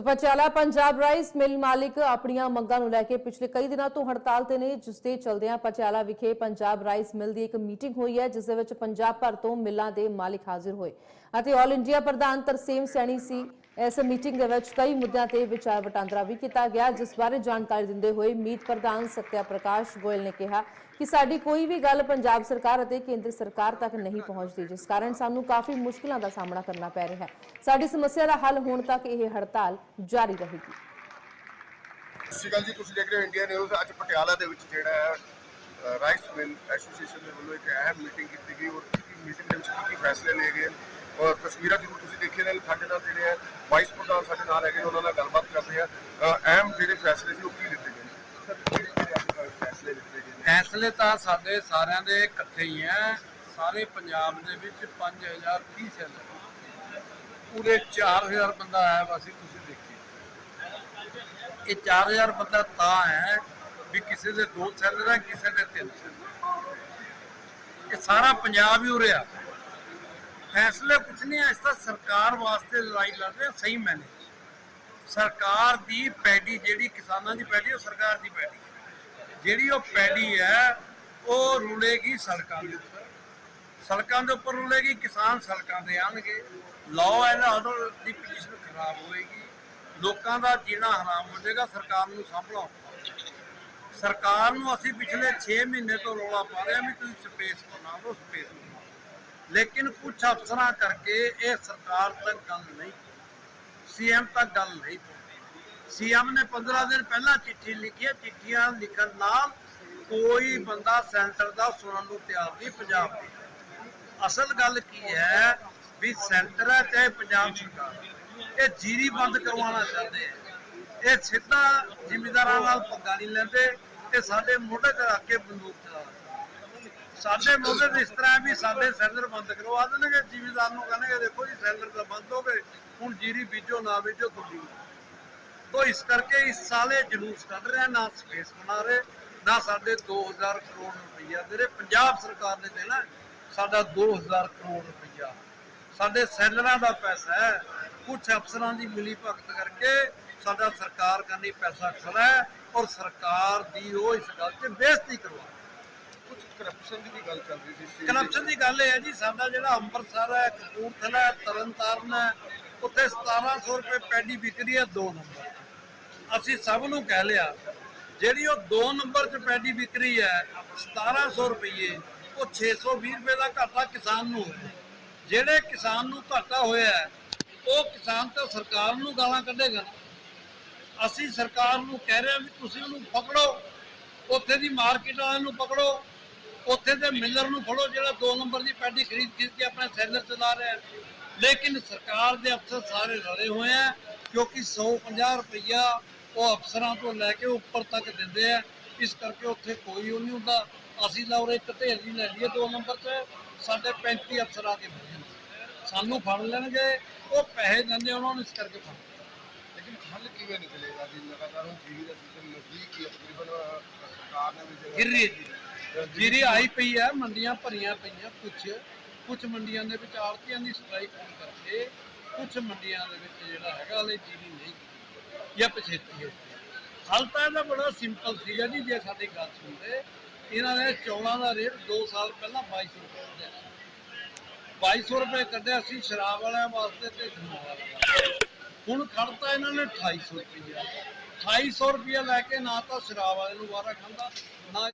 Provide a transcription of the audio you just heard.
So Patiala Punjab rice mill ਮਾਲਿਕ ਆਪਣੀਆਂ ਮੰਗਾਂ ਨੂੰ ਲੈ ਕੇ ਪਿਛਲੇ ਕਈ ਦਿਨਾਂ ਤੋਂ ਹੜਤਾਲ ਤੇ ਨੇ, ਜਿਸ ਦੇ ਚਲਦਿਆਂ ਪਟਿਆਲਾ ਵਿਖੇ ਪੰਜਾਬ ਰਾਈਸ ਮਿਲ ਦੀ ਇੱਕ ਮੀਟਿੰਗ ਹੋਈ ਹੈ, ਜਿਸ ਦੇ ਵਿੱਚ ਪੰਜਾਬ ਭਰ ਤੋਂ ਮਿੱਲਾਂ ਦੇ ਮਾਲਿਕ ਹਾਜ਼ਰ ਹੋਏ। ਅਤੇ ਆਲ ਇੰਡੀਆ ਪ੍ਰਧਾਨ ਤਰਸੇਮ ਸੈਣੀ ਸੀ ਇਸ ਮੀਟਿੰਗ ਦੇ ਵਿੱਚ ਕਈ ਮੁੱਦਿਆਂ ਤੇ ਵਿਚਾਰ ਵਟਾਂਦਰਾ ਵੀ ਕੀਤਾ ਗਿਆ ਜਿਸ ਬਾਰੇ ਜਾਣਕਾਰੀ ਦਿੰਦੇ ਹੋਏ ਮੀਤ ਪ੍ਰਧਾਨ ਸਤਿਆ ਪ੍ਰਕਾਸ਼ ਗੋਇਲ ਨੇ ਕਿਹਾ ਕਿ ਸਾਡੀ ਕੋਈ ਵੀ ਗੱਲ ਪੰਜਾਬ ਸਰਕਾਰ ਅਤੇ ਕੇਂਦਰ ਸਰਕਾਰ ਤੱਕ ਨਹੀਂ ਪਹੁੰਚਦੀ ਜਿਸ ਕਾਰਨ ਸਾਨੂੰ ਕਾਫੀ ਮੁਸ਼ਕਲਾਂ ਦਾ ਸਾਹਮਣਾ ਕਰਨਾ ਪੈ ਰਿਹਾ ਹੈ। ਸਾਡੀ ਸਮੱਸਿਆ ਦਾ ਹੱਲ ਹੋਣ ਤੱਕ ਇਹ ਹੜਤਾਲ ਜਾਰੀ ਰਹੇਗੀ। ਸਤਿ ਸ਼੍ਰੀ ਅਕਾਲ ਜੀ ਤੁਸੀਂ ਦੇਖ ਰਹੇ ਹੋ ਇੰਡੀਆ ਨਿਊਜ਼। ਅੱਜ ਪਟਿਆਲਾ ਦੇ ਵਿੱਚ ਜਿਹੜਾ ਹੈ ਅ, ਰਾਈਸ ਐਸੋਸੀਏਸ਼ਨ ਦੇ ਵੱਲੋਂ ਇੱਕ ਅਹਿਮ ਮੀਟਿੰਗ ਕੀਤੀ ਗਈ। ਔਰ ਮੀਟਿੰਗ ਦੇ ਵਿੱਚ ਕੀ ਫੈਸਲੇ ਲਏ ਗਏ। ਔਰ ਤਸਵੀਰਾਂ ਜ਼ਰੂਰ ਤੁਸੀਂ ਦੇਖੇ ਨੇ, ਸਾਡੇ ਨਾਲ ਜਿਹੜੇ ਹੈ ਵਾਈਸ ਪ੍ਰਧਾਨ ਸਾਡੇ ਨਾਲ ਹੈਗੇ ਉਹਨਾਂ ਨਾਲ ਗੱਲਬਾਤ ਕਰਦੇ ਆ ਅਹਿਮ ਜਿਹੜੇ ਫੈਸਲੇ ਸੀ, ਉਹ ਕੀ ਲਿੱਤੇ ਗਏ ਫੈਸਲੇ ਲਿੱਤੇ ਗਏ ਫੈਸਲੇ ਤਾਂ ਸਾਡੇ ਸਾਰਿਆਂ ਦੇ ਇਕੱਠੇ ਹੀ ਆ ਸਾਰੇ ਪੰਜਾਬ ਦੇ ਵਿੱਚ 5000 30 ਸੈੱਲ ਪੂਰੇ 4000 ਬੰਦਾ ਆਇਆ ਵਾ ਸੀ ਤੁਸੀਂ ਦੇਖੀ ਇਹ 4000 ਬੰਦਾ ਤਾਂ ਹੈ ਵੀ ਕਿਸੇ ਦੇ ਦੋ ਸੈੱਲ ਦਾ ਕਿਸੇ ਦੇ ਤਿੰਨ ਸੈੱਲ ਇਹ ਸਾਰਾ ਪੰਜਾਬ ਹੀ ਉਰਿਆ ਫੈਸਲੇ ਕੁਛ ਨਹੀਂ ਐ ਇਸ ਤਾਂ ਸਰਕਾਰ ਵਾਸਤੇ ਲੜਾਈ ਲੜ ਰਹੇ ਸਹੀ ਮੈਨੇ। ਸਰਕਾਰ ਦੀ ਪੈਡੀ ਜਿਹੜੀ ਕਿਸਾਨਾਂ ਦੀ ਪੈਡੀ, ਉਹ ਸਰਕਾਰ ਦੀ ਪੈਡੀ। ਜਿਹੜੀ ਉਹ ਪੈਡੀ ਹੈ, ਉਹ ਰੁਲੇਗੀ ਸੜਕਾਂ ਦੇ ਉੱਪਰ। ਸੜਕਾਂ ਦੇ ਉੱਪਰ ਰੁਲੇਗੀ, ਕਿਸਾਨ ਸੜਕਾਂ ਤੇ ਆਣਗੇ। ਲਾਅ ਐਂਡ ਆਰਡਰ ਦੀ ਪੋਜੀਸ਼ਨ ਖਰਾਬ ਹੋਏਗੀ। ਲੋਕਾਂ ਦਾ ਜੀਣਾ ਹਰਾਮ ਹੋ ਜਾਏਗਾ, ਸਰਕਾਰ ਨੂੰ ਸਾਂਭਣਾ ਔਖਾ ਸਰਕਾਰ ਨੂੰ ਅਸੀਂ ਪਿਛਲੇ 6 ਮਹੀਨੇ ਤੋਂ ਰੌਲਾ ਪਾ ਰਹੇ ਹਾਂ ਵੀ ਤੁਸੀਂ ਸਪੇਸ ਬਣਾ ਲਓ ਸਪੇਸ ਲੇਕਿਨ ਕੁਝ ਅਫਸਰਾਂ ਕਰਕੇ ਇਹ ਸਰਕਾਰ ਤੱਕ ਗੱਲ ਨਹੀਂ ਸੀਐਮ ਤੱਕ ਗੱਲ ਨਹੀਂ ਪਹੁੰਚੀ ਸੀਐਮ ਨੇ 15 ਦਿਨ ਪਹਿਲਾਂ ਚਿੱਠੀ ਲਿਖੀ ਹੈ, ਚਿੱਠੀਆਂ ਲਿਖਣ ਨਾਲ ਕੋਈ ਬੰਦਾ ਸੈਂਟਰ ਦਾ ਸੁਣਨ ਨੂੰ ਤਿਆਰ ਨਹੀਂ, ਪੰਜਾਬ ਦੀ। ਅਸਲ ਗੱਲ ਕੀ ਹੈ ਵੀ ਸੈਂਟਰ ਹੈ, ਚਾਹੇ ਪੰਜਾਬ ਸਰਕਾਰ ਇਹ ਜੀਰੀ ਬੰਦ ਕਰਵਾਉਣਾ ਚਾਹੁੰਦੇ ਆ ਇਹ ਸਿੱਧਾ ਜ਼ਿਮੀਂਦਾਰਾਂ ਨਾਲ ਪੰਗਾ ਨਹੀਂ ਲੈਂਦੇ ਇਹ ਸਾਡੇ ਮੋਢੇ ਤੇ ਰੱਖ ਕੇ ਬੰਦੂਕ ਚਲਾਉਂਦੇ ਸਾਡੇ ਮੋਢੇ ਤੇ ਇਸ ਤਰ੍ਹਾਂ ਵੀ ਸਾਡੇ ਸੈਲਰ ਬੰਦ ਕਰਵਾ ਦੇਣਗੇ, ਜ਼ਿਮੀਂਦਾਰ ਨੂੰ ਕਹਿੰਦੇ ਦੇਖੋ ਜੀ ਸੈਲਰ ਤਾਂ ਬੰਦ ਹੋ ਗਏ, ਹੁਣ ਜੀਰੀ ਬੀਜੋ, ਨਾ ਬੀਜੋ ਤੁਹਾਡੀ ਤੋ ਇਸ ਕਰਕੇ ਇਸ ਸਾਲੇ ਜਲੂਸ ਕੱਢ ਰਿਹਾ ਨਾ ਸਪੇਸ ਬਣਾ ਰਹੇ, ਨਾ ਸਾਡੇ 2000 ਕਰੋੜ ਰੁਪਈਆ ਦੇ ਰਹੇ। ਪੰਜਾਬ ਸਰਕਾਰ ਨੇ ਦੇਣਾ ਸਾਡਾ 2000 ਕਰੋੜ ਰੁਪਈਆ। ਸਾਡੇ ਸੈਲਰਾਂ ਦਾ ਪੈਸਾ ਹੈ ਕੁਝ ਅਫਸਰਾਂ ਦੀ ਮਿਲੀ ਭਗਤ ਕਰਕੇ ਸਾਡਾ ਸਰਕਾਰ ਕਰਨੀ ਪੈਸਾ ਖੜਾ ਹੈ ਔਰ ਸਰਕਾਰ ਦੀ ਉਹ ਇਸ ਗੱਲ ਤੇ ਬੇਇੱਜ਼ਤੀ ਕਰਵਾ ਕੁਝ ਕਰਪਸ਼ਨ ਦੀ ਗੱਲ ਚੱਲ ਰਹੀ ਸੀ ਕਰਪਸ਼ਨ ਦੀ। ਗੱਲ ਇਹ ਹੈ ਜੀ ਸਾਡਾ ਜਿਹੜਾ ਅੰਮ੍ਰਿਤਸਰ ਹੈ ਕਪੂਰਥਲਾ ਹੈ ਤਰਨਤਾਰਨ ਹੈ ਉੱਥੇ 1700 ਰੁਪਏ ਪੈਡੀ ਵਿਕਰੀ ਹੈ 2 ਨੰਬਰ ਅਸੀਂ ਸਭ ਨੂੰ ਕਹਿ ਲਿਆ ਜਿਹੜੀ ਉਹ 2 ਨੰਬਰ 'ਚ ਪੈਡੀ ਵਿਕਰੀ ਹੈ 1700 ਰੁਪਏ ਉਹ 620 ਰੁਪਏ ਦਾ ਘਾਟਾ ਕਿਸਾਨ ਨੂੰ ਹੋਇਆ। ਜਿਹੜੇ ਕਿਸਾਨ ਨੂੰ ਘਾਟਾ ਹੋਇਆ ਉਹ ਕਿਸਾਨ ਤਾਂ ਸਰਕਾਰ ਨੂੰ ਗਾਲਾਂ ਕੱਢੇਗਾ। ਅਸੀਂ ਸਰਕਾਰ ਨੂੰ ਕਹਿ ਰਹੇ ਹਾਂ ਵੀ ਤੁਸੀਂ ਉਹਨੂੰ ਪਕੜੋ ਉੱਥੇ ਦੀ ਮਾਰਕੀਟ ਵਾਲਿਆਂ ਨੂੰ ਪਕੜੋ ਉੱਥੇ ਦੇ ਮਿਲਰ ਨੂੰ ਫੜੋ ਜਿਹੜਾ 2 ਨੰਬਰ ਦੀ ਪੈਡੀ ਖਰੀਦ ਖਰੀਦ ਕੇ ਆਪਣਾ ਸੈਲਰ ਚਲਾ ਰਿਹਾ ਲੇਕਿਨ ਸਰਕਾਰ ਦੇ ਅਫਸਰ ਸਾਰੇ ਰਲੇ ਹੋਏ ਆ, ਕਿਉਂਕਿ 150 ਰੁਪਈਆ ਉਹ ਅਫਸਰਾਂ ਤੋਂ ਲੈ ਕੇ ਉੱਪਰ ਤੱਕ ਦਿੰਦੇ ਆ। ਇਸ ਕਰਕੇ ਉੱਥੇ ਕੋਈ ਉਹ ਨਹੀਂ ਹੁੰਦਾ। ਅਸੀਂ ਲਾਉਰੇ ਇੱਕ ਢੇਰੀ ਲੈ ਲਈਏ 2 ਨੰਬਰ 'ਚ, ਸਾਡੇ 35 ਅਫਸਰ ਆ ਕੇ ਬਹਿ ਸਾਨੂੰ ਫੜ ਲੈਣਗੇ, ਉਹ ਪੈਸੇ ਦਿੰਦੇ ਉਹਨਾਂ ਨੂੰ ਇਸ ਕਰਕੇ ਫੜ ਹੈ ਜੀਰੀ। ਆਈ ਪਈ ਹੈ ਮੰਡੀਆਂ ਭਰੀਆਂ ਪਈਆਂ ਕੁਝ ਕੁਝ ਮੰਡੀਆਂ ਦੇ ਵਿੱਚ ਆੜਤੀਆਂ ਦੀ ਸਟ੍ਰਾਈਕ ਹੋਣ ਕਰਕੇ ਕੁਝ ਮੰਡੀਆਂ ਦੇ ਵਿੱਚ ਜਿਹੜਾ ਹੈਗਾ ਹਲੇ ਜੀਰੀ ਨਹੀਂ ਜਾਂ ਪਛੇਤੀ ਹੈ। ਹਲ ਤਾਂ ਇਹਦਾ ਬੜਾ ਸਿੰਪਲ ਸੀਗਾ ਜੀ ਜੇ ਸਾਡੀ ਗੱਲ ਸੁਣਦੇ ਇਹਨਾਂ ਨੇ ਚੌਲਾਂ ਦਾ ਰੇਟ 2 ਸਾਲ ਪਹਿਲਾਂ 2200 ਰੁਪਏ ਕੱਢਿਆ ਸੀ। 2200 ਰੁਪਏ ਕੱਢਿਆ ਸੀ ਸ਼ਰਾਬ ਵਾਲਿਆਂ ਵਾਸਤੇ ਤੇ ਗੰਨਾ ਵਾਲਿਆਂ ਵਾਸਤੇ। ਹੁਣ ਖੜਤਾ ਇਹਨਾਂ ਨੇ 2800 ਰੁਪਏ 2800 ਰੁਪਇਆ ਲੈ ਕੇ ਨਾ ਤਾਂ ਸ਼ਰਾਬ ਵਾਲੇ ਨੂੰ ਵਾਰਾ ਖਾਂਦਾ, ਨਾ